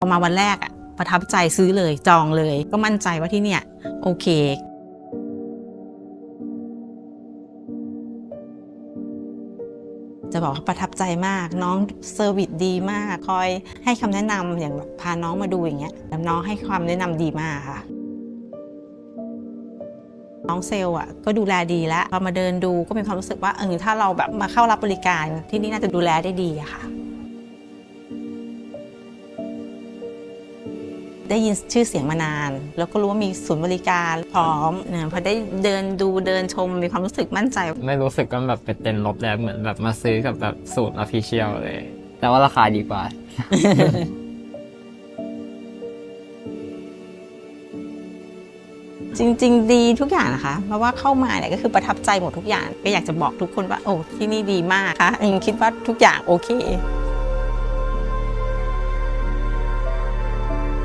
พอมาวันแรกอะประทับใจซื้อเลยจองเลย ก็มั่นใจว่าที่เนี่ยโอเค จะบอกว่าประทับใจมาก น้องเซอร์วิสดีมาก คอยให้คำแนะนำอย่างแบบพาน้องมาดูอย่างเงี้ยแล้วน้องให้ความแนะนำดีมากค่ะ น้องเซลล์อะก็ดูแลดีแล้วพอมาเดินดูก็มีความรู้สึกว่าเออถ้าเราแบบมาเข้ารับบริการที่นี่น่าจะดูแลได้ดีอะค่ะ ได้ยินชื่อเสียงมานาน แล้วก็รู้ว่ามีศูนย์บริการพร้อมเนี่ยพอได้เดินดูเดินชมมีความรู้สึกมั่นใจ ไม่รู้สึกว่าแบบเป็นเต็นลบแล้วเหมือนแบบมาซื้อกับแบบสูตรออฟฟิเชียลเลย แต่ว่าราคาดีกว่า จริง ๆ ดีทุกอย่างนะคะ เพราะว่าเข้ามาเนี่ยก็คือประทับใจหมดทุกอย่าง ก็อยากจะบอกทุกคนว่าโอ้ที่นี่ดีมากค่ะยังคิดว่าทุกอย่างโอเค